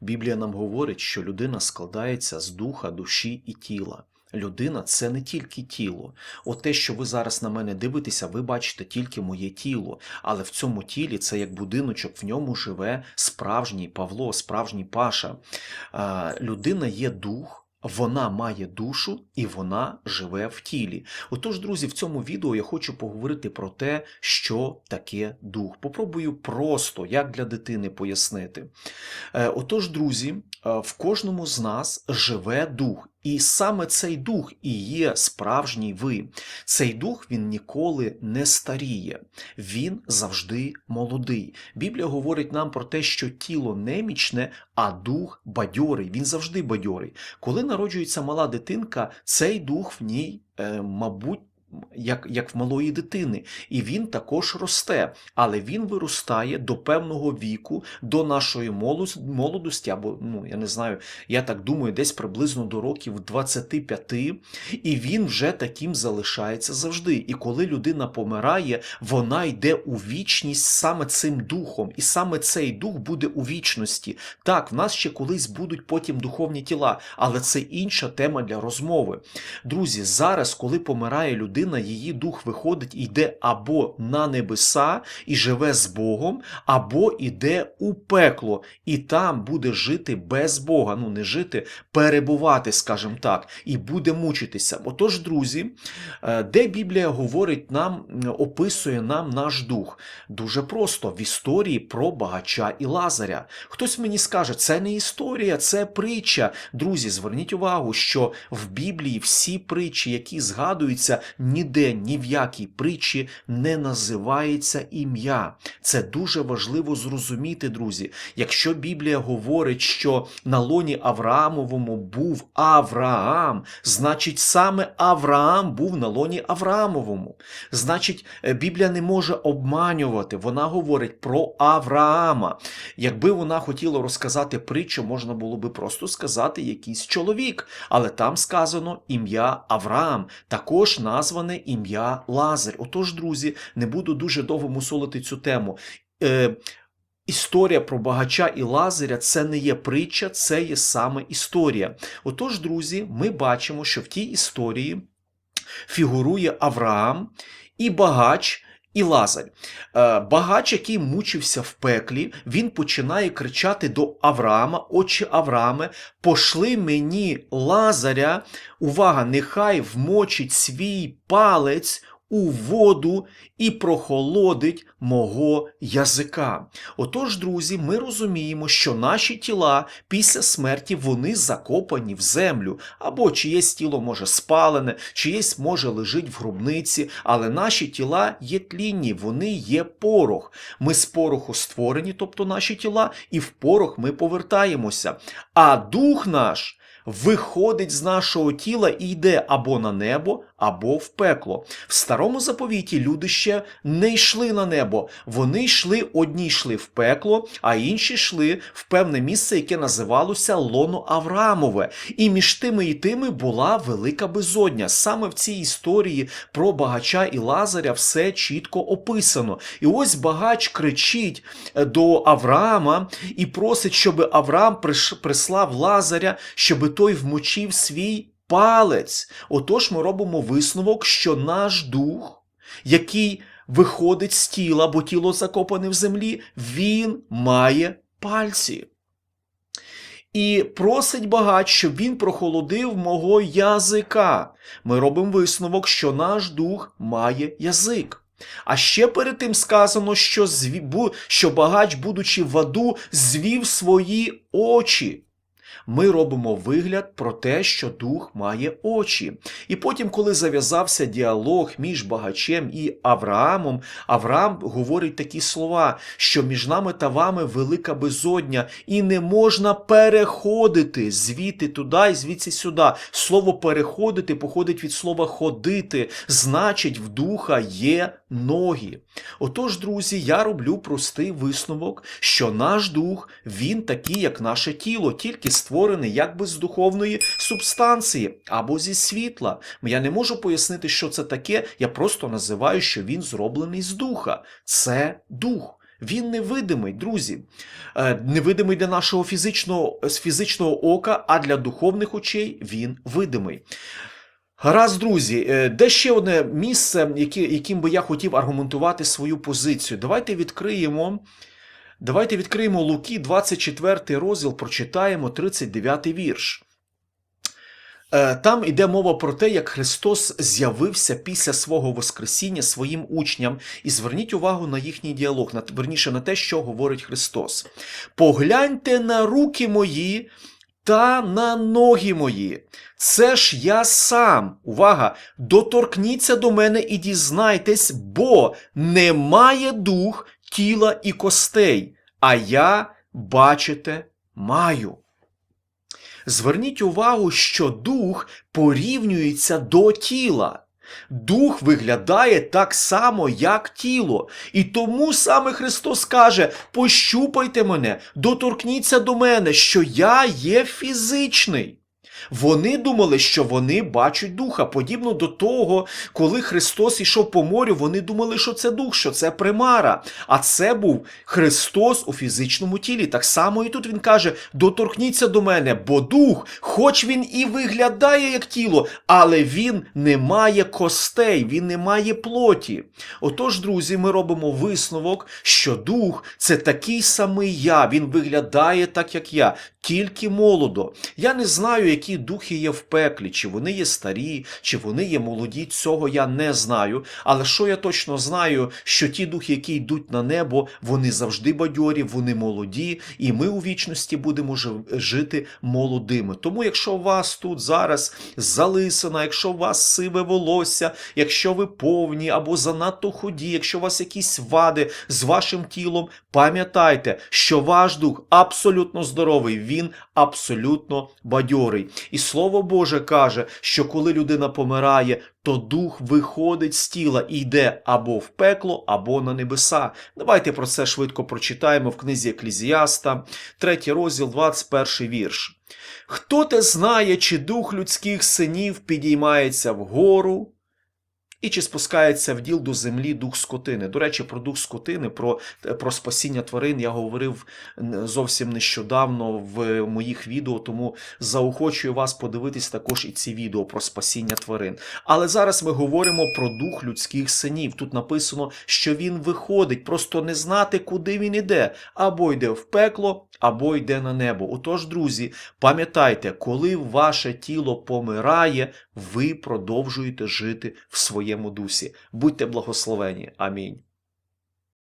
Біблія нам говорить, що людина складається з духа, душі і тіла. Людина це не тільки тіло. От те, що ви зараз на мене дивитеся, ви бачите тільки моє тіло. Але в цьому тілі це як будиночок, в ньому живе справжній Павло, справжній Паша. Людина є дух. Вона має душу і вона живе в тілі. Отож, друзі, в цьому відео я хочу поговорити про те, що таке дух. Попробую просто, як для дитини, пояснити. Е, Отож, друзі, е, в кожному з нас живе дух, і саме цей дух і є справжній ви. Цей дух він ніколи не старіє, він завжди молодий. Біблія говорить нам про те, що тіло немічне, а дух бадьорий. Він завжди бадьорий. Коли народжується мала дитинка, цей дух в ній, е, мабуть, як, як в малої дитини, і він також росте, але він виростає до певного віку, до нашої молодості, або ну я не знаю, я так думаю, десь приблизно до років 25, і він вже таким залишається завжди. І коли людина помирає, вона йде у вічність саме цим духом, і саме цей дух буде у вічності. Так, в нас ще колись будуть потім духовні тіла, але це інша тема для розмови. Друзі, зараз, коли помирає людина, її дух виходить йде або на небеса і живе з Богом, або йде у пекло, і там буде жити без Бога. Ну, не жити, перебувати, скажімо так, і буде мучитися. Отож, друзі, е, де Біблія говорить нам, описує нам наш дух? Дуже просто в історії про багача і Лазаря. Хтось мені скаже, це не історія, це притча. Друзі, зверніть увагу, що в Біблії всі притчі, які згадуються, ніде ні в якій притчі не називається ім'я. Це дуже важливо зрозуміти, друзі. Якщо Біблія говорить, що на лоні Авраамовому був Авраам, значить саме Авраам був на лоні Авраамовому. Значить, е, Біблія не може обманювати. Вона говорить про Авраама. Якби вона хотіла розказати притчу, можна було би просто сказати якийсь чоловік, але там сказано ім'я Авраам, також назване ім'я Лазар. Отож, друзі, не буду дуже довго мусолити цю тему. Е, Історія про багача і Лазаря це не є притча, це є саме історія. Отож, друзі, ми бачимо, що в тій історії фігурує Авраам і багач. І Лазарь, Е, багач, який мучився в пеклі, він починає кричати до Авраама: Отче Аврааме, пошли мені Лазаря, увага, нехай вмочить свій палець у воду і прохолодить мого язика. Отож, друзі, ми розуміємо, що наші тіла після смерті вони закопані в землю, або чиєсь тіло може спалене, чиєсь може лежить в гробниці, але наші тіла є тлінні, вони є порох. Ми з пороху створені, тобто наші тіла, і в порох ми повертаємося. А дух наш. Виходить з нашого тіла і йде або на небо, або в пекло. В старому заповіті люди ще не йшли на небо. Вони йшли, одні йшли в пекло, а інші йшли в певне місце, яке називалося Лоно Авраамове. І між тими і тими була велика безодня. Саме в цій історії про багача і Лазаря все чітко описано. І ось багач кричить е, до Авраама і просить, щоб Авраам прислав Лазаря, щоб той вмочив свій палець. Отож, ми робимо висновок, що наш дух, який виходить з тіла, бо тіло закопане в землі, він має пальці. І просить багач, щоб він прохолодив мого язика. Ми робимо висновок, що наш дух має язик. А ще перед тим сказано, що, що багач, будучи в аду, звів свої очі. Ми робимо вигляд про те, що дух має очі. І потім, коли зав'язався діалог між багачем і Авраамом, Авраам говорить такі слова, що між нами та вами велика безодня, і не можна переходити звідти туди і звідси сюди. Слово переходити походить від слова ходити, значить, в духа є ноги. Отож, друзі, я роблю простий висновок, що наш дух, він такий, як наше тіло, тільки створений якби з духовної субстанції або зі світла. Я не можу пояснити, що це таке, я просто називаю, що він зроблений з духа. Це дух. Він невидимий, друзі. Е, Невидимий для нашого фізичного, фізичного ока, а для духовних очей він видимий. Гаразд, друзі, е, де ще одне місце, яким би я хотів аргументувати свою позицію. Давайте відкриємо. Давайте відкриємо Луки, 24 розділ, прочитаємо 39 вірш. Е, Там йде мова про те, як Христос з'явився після свого Воскресіння своїм учням. І зверніть увагу на їхній діалог, верніше на те, що говорить Христос. Погляньте на руки мої та на ноги мої. Це ж я сам. Увага! Доторкніться до мене і дізнайтесь, бо немає дух тіла і костей, а я, бачите, маю. Зверніть увагу, що дух порівнюється до тіла. Дух виглядає так само, як тіло. І тому саме Христос каже: пощупайте мене, доторкніться до мене, що я є фізичний. Вони думали, що вони бачать духа. Подібно до того, коли Христос ішов по морю, вони думали, що це дух, що це примара. А це був Христос у фізичному тілі. Так само і тут він каже: доторкніться до мене, бо дух, хоч він і виглядає як тіло, але він не має костей, він не має плоті. Отож, друзі, ми робимо висновок, що дух це такий самий я, він виглядає так, як я, тільки молодо. Я не знаю, які духи є в пеклі, чи вони є старі, чи вони є молоді. Цього я не знаю. Але що я точно знаю, що ті духи, які йдуть на небо, вони завжди бадьорі, вони молоді, і ми у вічності будемо жити молодими. Тому, якщо у вас тут зараз залисина, якщо у вас сиве волосся, якщо ви повні або занадто худі, якщо у вас якісь вади з вашим тілом, пам'ятайте, що ваш дух абсолютно здоровий, він абсолютно бадьорий. І Слово Боже каже, що коли людина помирає, то дух виходить з тіла і йде або в пекло, або на небеса. Давайте про це швидко прочитаємо в книзі Еклізіаста, 3 розділ, 21 вірш. Хто те знає, чи дух людських синів підіймається вгору, і чи спускається в діл до землі дух скотини. До речі, про дух скотини, про, про спасіння тварин я говорив зовсім нещодавно в моїх відео, тому заохочую вас подивитись також і ці відео про спасіння тварин. Але зараз ми говоримо про дух людських синів. Тут написано, що він виходить, просто не знати, куди він іде, або йде в пекло, або йде на небо. Отож, друзі, пам'ятайте, коли ваше тіло помирає, ви продовжуєте жити в своєму дусі. Будьте благословені. Амінь.